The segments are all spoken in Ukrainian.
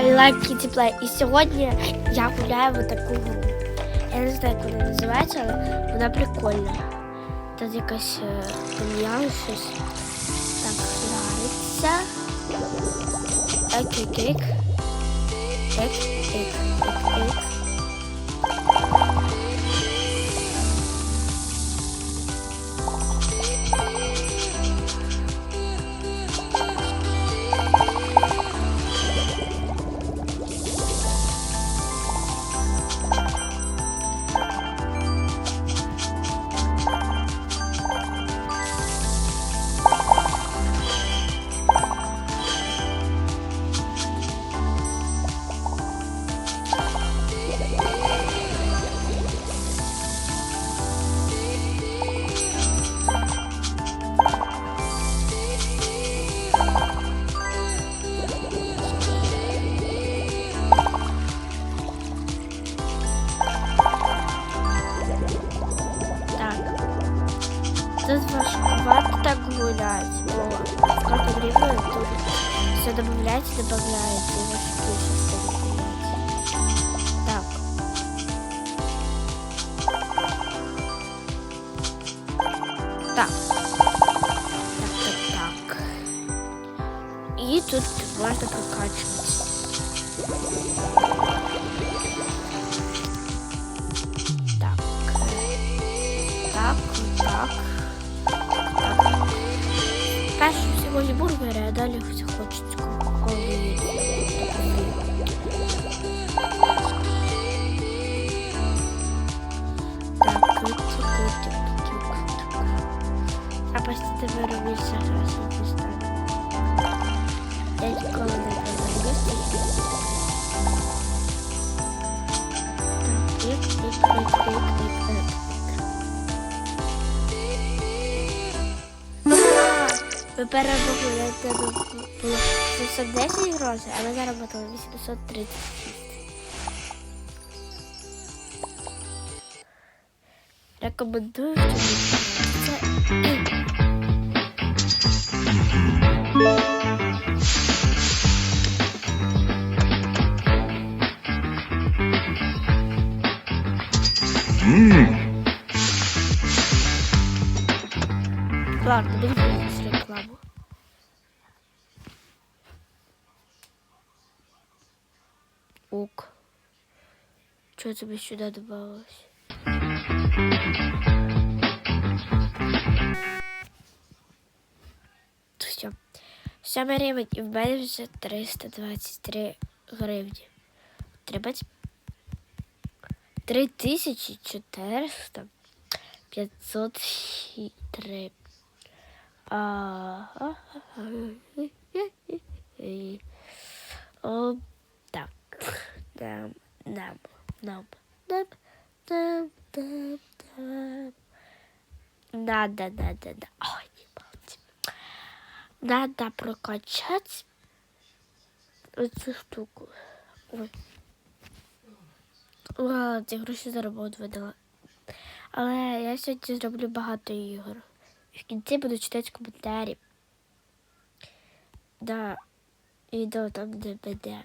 I like Kitty Play. І сьогодні я гуляю в таку гру. Я не знаю, як вона називається, але вона прикольна. Тут якась е, кам'ян щось. Так, грається. Ек, ек, ек. Так. Так. Так, так. И тут можно прокачивать. Так. Так, так. так. Перше сьогодні бургери, а далі тебе робити зараз і дістати. Я ніколи не перевірю. Так, клік, клік, клік, клік, клік, клік. Перебули, я тебе було грошей, а ми заработали 836. Рекомендую, що це Hmm. Klar, bu da bir klar bu. Ok. Что тебе сюда добавилось? Саме рівень і в мене вже 323 гривні. Треба 3400 503. Ага. О, так. Нам, нам, нам, нам, нам, нам, нам. Надо, надо, надо. Ой. Надо прокачать эту штуку. Ой. Ладно, ці гроші за видала. Але я сьогодні зроблю багато ігор. В кінці буду читати коментарі. Да, відео там, де буде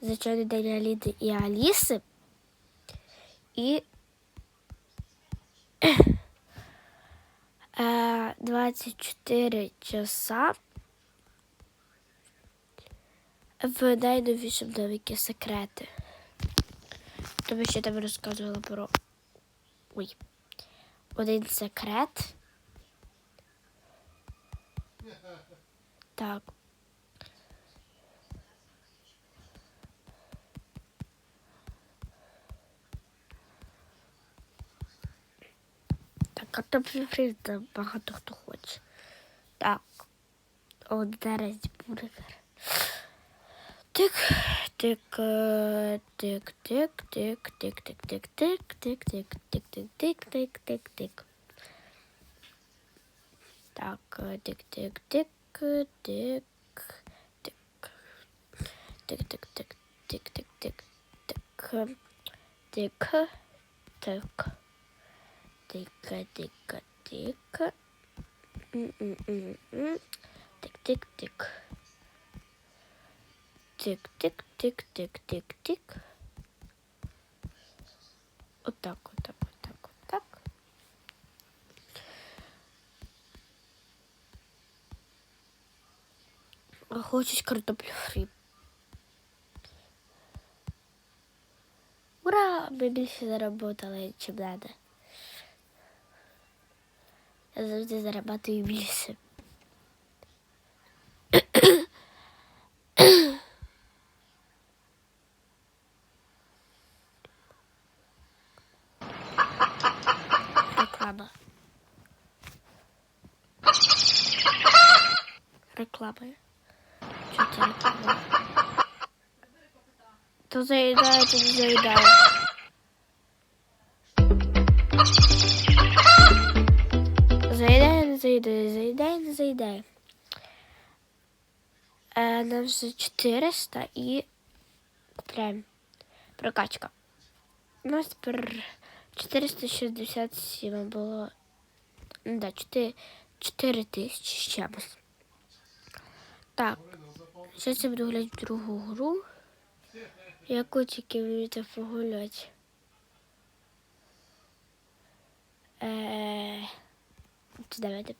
звичайний день Аліни і Аліси. І 24 часа в найновішому доміки секрети. Тобі ще там розказувала про Ой. Один секрет. Так. Так, картоплю фрі багато хто хоче. Так. От зараз бургер. Тик, тик, е, тик, тик, тик, тик, тик, тик, тик, тик, тик, тик, тик, тик, тик, тик, тик. Так, е, тик, тик, тик, е, тик, тик. Тик, тик, тик, тик, тик, тик, тик. е, Тик, тик. Тик, тик, тик, тик, тик. Отак, отак, отак, отак. Хочуть картоплю фрі. Ура! Ми більше заработали, чим надо. Я завжди зарабатую більше. Реклама. Реклама. Це реклама? То заїдає, то не. Заїдає, Нам вже 400 і купляємо. Прокачка. У нас тепер 467 було. Ну да, 4, 4 тисячі з чимось. Так. Зараз я буду гуляти другу гру. Яку тільки вмієте погуляти. Е, давайте.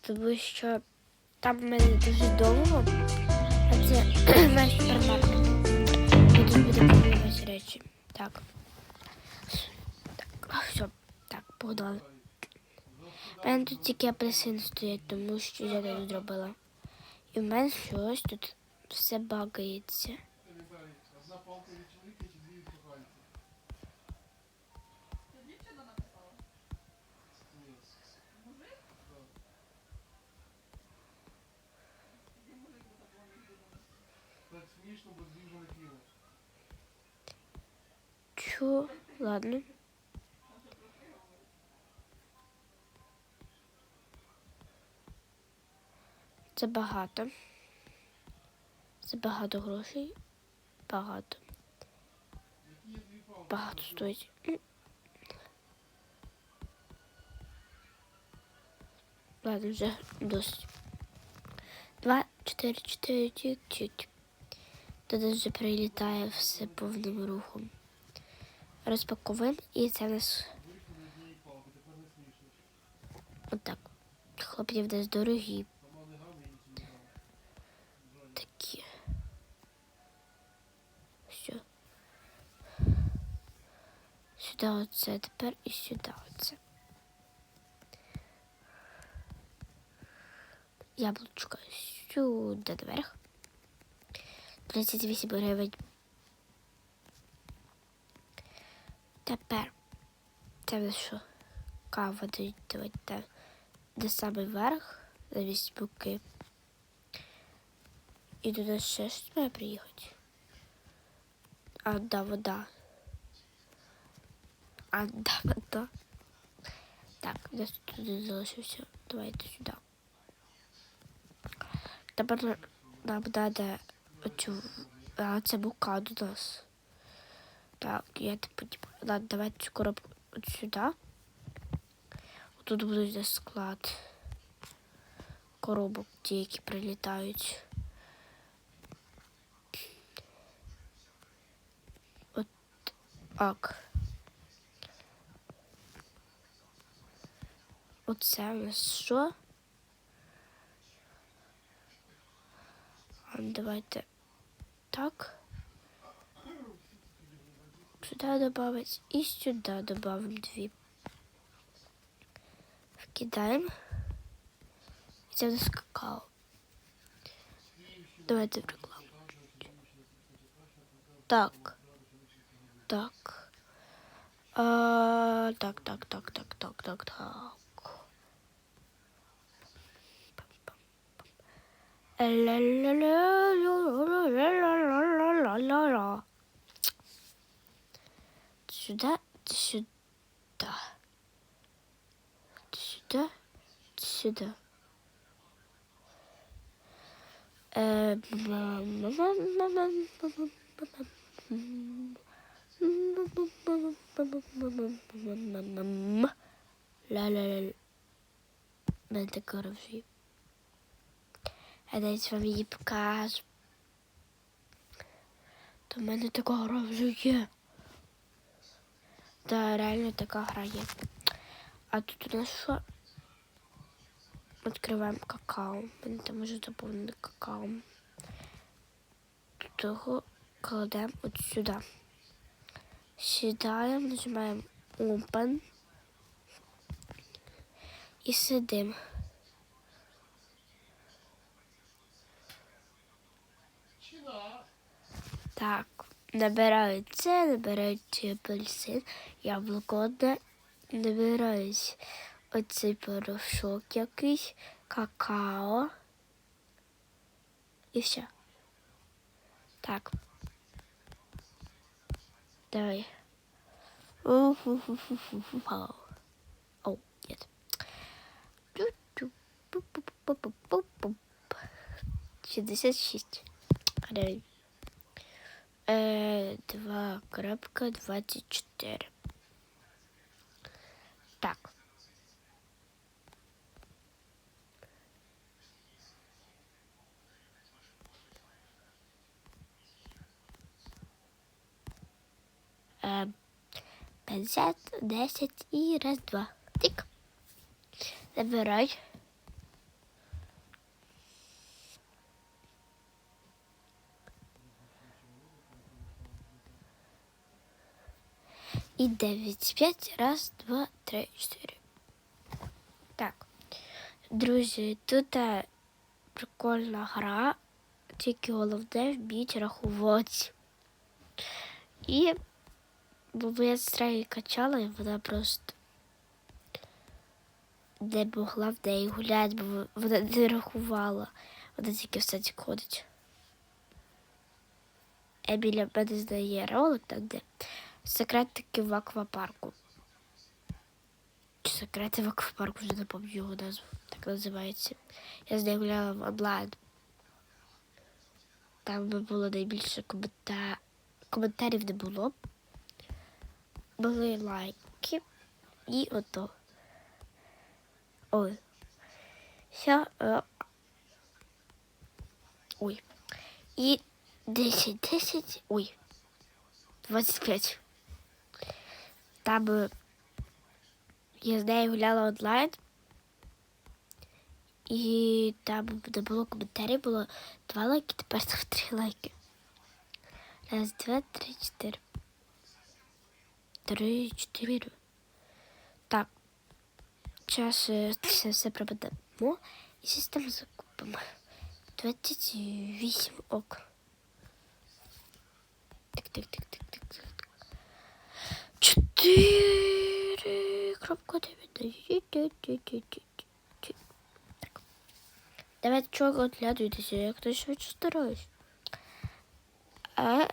Тому що там в мене дуже довго. А це наш супермаркет. Тут будемо помивати речі. Так. Так, все. Так, погнали. У мене тут тільки апельсин стоять, тому що я не зробила. І в мене щось тут все багається. Смішно, бо звіжу не піво. Чу, ладно. Це багато. Це багато грошей. Багато. Багато стоїть. Ладно, вже досить. Два, чотири, чотири, тік. Туди вже прилітає все повним рухом. Розпаковуємо і це нас отак. Хлопці в дорогі. Такі. Все. Сюди оце тепер і сюди оце. Яблучко сюди наверх. 38 гривень. Тепер це в що? Кава давайте де саме верх, замість боки. І до нас ще щось має приїхати. А, да, вода. А, да, вода. Так, у нас тут туди залишився. Давайте сюди. Тепер нам треба а це мука до нас. Так, я типу, типу, давайте цю коробку от сюди. Тут буде склад коробок, ті, які прилітають. От так. Оце у нас що? Давайте так. Сюда добавить и сюда добавим две. Вкидаем. И це у нас. Давайте в. Так. Так. А, так, так, так, так, так, так, так. Сюда, сюда. Сюда, сюда. Ла-ла-ла. Мен такой я десь вам її покажу. То в мене така гра вже є. Та реально така гра є. А тут у нас що? Відкриваємо какао. Мене там вже заповнене какао. Тут його кладемо от сюди. Сідаємо, нажимаємо Open і сидимо. Так, набирають це, набирають апельсин, яблуко одне, набирають оцей порошок якийсь, какао. І все. Так. Давай. О, нет. Ту-ту-пу-пу-пу-пу-пу-пу. 66 гривень. Е, 2.24. Так. Е, 50, 10 і раз, два. Тик. Забирай. І 9, 5, раз, два, три, чотири. Так. Друзі, тут е, прикольна гра, тільки головне вміть рахувати. І бо сестра її качала, і вона просто не могла в неї гуляти, бо вона не рахувала. Вона тільки в садик ходить. Еміля в мене знає ролик там, де секретики в аквапарку. Чи секрети в аквапарку, вже не пам'ятаю його назву. Так називається. Я з в онлайн. Там би було найбільше комента... коментарів не було. Були лайки і ото. Ой. Все. Ой. І 10, 10, ой. 25. Там е, я з нею гуляла онлайн. І там не було коментарів, було два лайки, тепер там три лайки. Раз, два, три, чотири. Три, чотири. Так. Е, це все проведемо і систему закупимо. 28 ок. Так, так, так, так, так, так. Чотири. Крапка дев'ять. Так. Давайте чого оглядуйтеся, я хтось швидше стараюсь. А,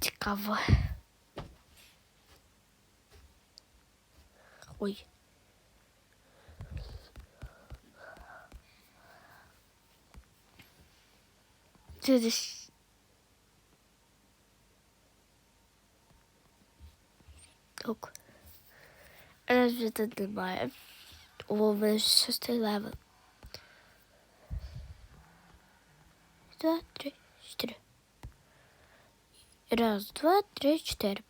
Цікаво. Ой. Ок. А нас вже тут немає. О, в мене шостий левел. Два, три, чотири. Раз, два, три, чотири.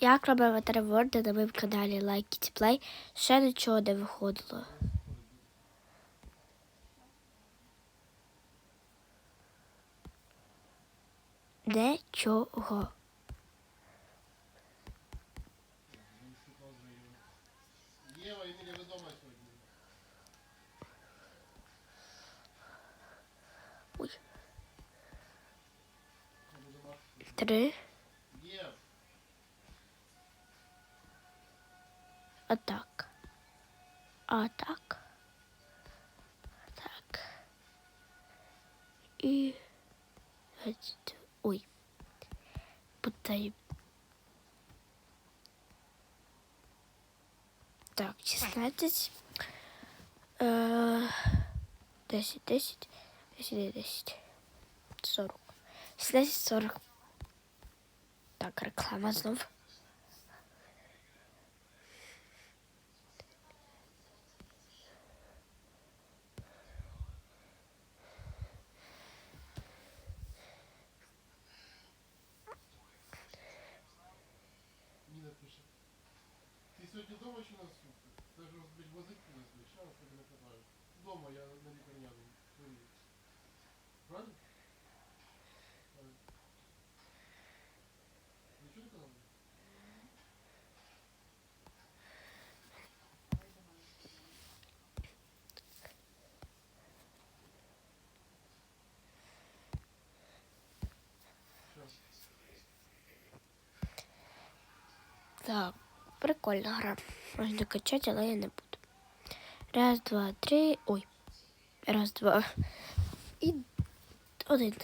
Як робимо реворди на моєму каналі Kitty Play, ще нічого не виходило. Сьогодні? Ой. Три. 10. 10, 10, 10, 10. 40. 10, 40. Так, реклама знов. Ти сьогодні дома чи на всю? Вдома я на лікарняному. хворію. Правильно? Правильно. Нічого не казав? Так, прикольна гра. Можна качати, але я не буду. Раз, два, три. Ой. Раз, два. І один.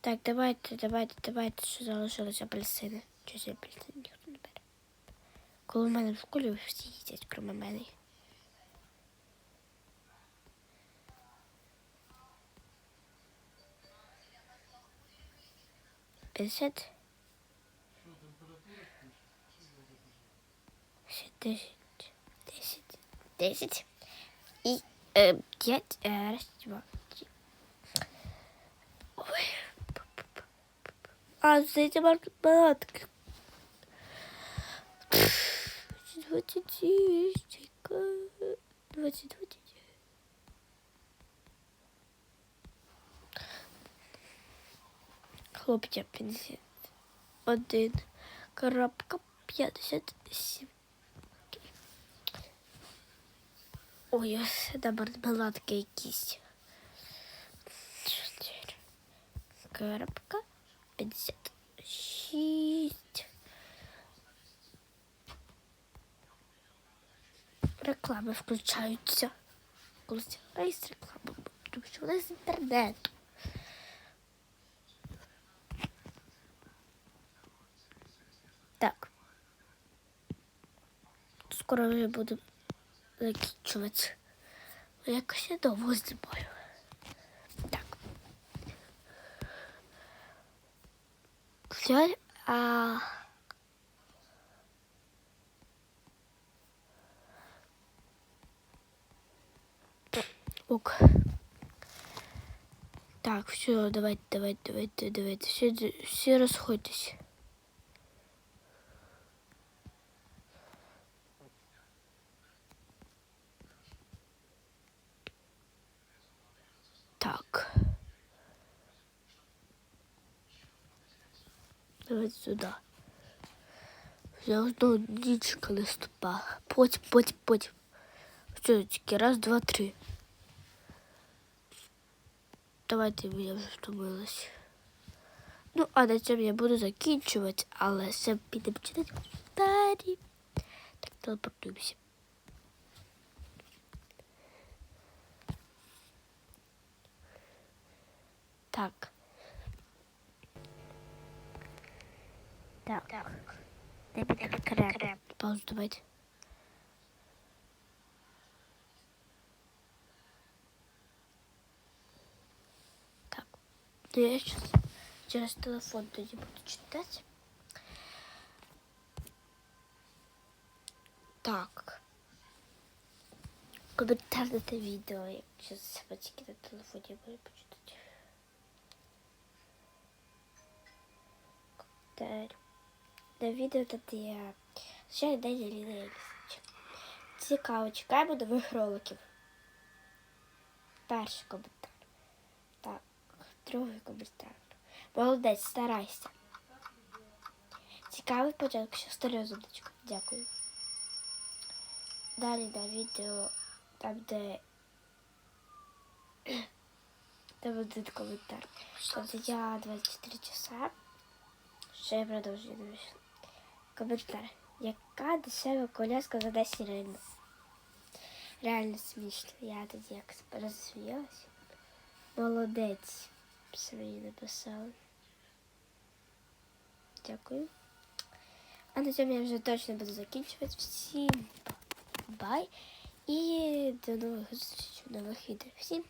Так, давайте, давайте, давайте, що залишилося апельсини. Чогось апельсини ніхто не бере. Коли в школе в школі всі їдять, крім. Пятьдесят. Пятьдесят тисяч. 10. И э, 5, э, раз, два, три. Ой. А, за эти маркетплатки. 29, 22, Хлопья 50. Один. Коробка 57. Ой, ось це мармеладки якісь. П'ятдесят шість. Реклами включаються. Колись рейс реклами, тому що вони з інтернету. Так. Скоро вже буду закінчувати. Якось я довго знімаю. Так. Все, а... Ок. Так, все, давайте, давайте, давайте, давайте. Все, все розходьтесь. Так Давайте сюди. Я одного нічка листопа. Потім, потім, потім. Все, тільки раз, два, три. Давайте я вже втомилась. Ну, а на цьому я буду закінчувати, але ще підемо читати коментарі. Так, телепортуємося. Так. Так. Так. Де буде крем? Паузу давайте. Так. Ну, я сейчас через телефон тоді буду читати. Так. Коментар на те відео, якщо батьки на телефоні буду почитати. Коментар. На відео тут я ще день Аліна Єлісовича. Цікаво, чекаємо нових роликів. Перший коментар. Так, другий коментар. Молодець, старайся. Цікавий початок, що старе зудочка. Дякую. Далі на відео, там де там один коментар. Там де я 24 часа. Ще я продовжую. Коментар. Яка дешева коляска за 10 гривень? Реально смішно. Я тоді як розсміялася. Молодець. Все мені написали. Дякую. А на цьому я вже точно буду закінчувати. Всім бай. І до нових зустрічей нових відео. Всім.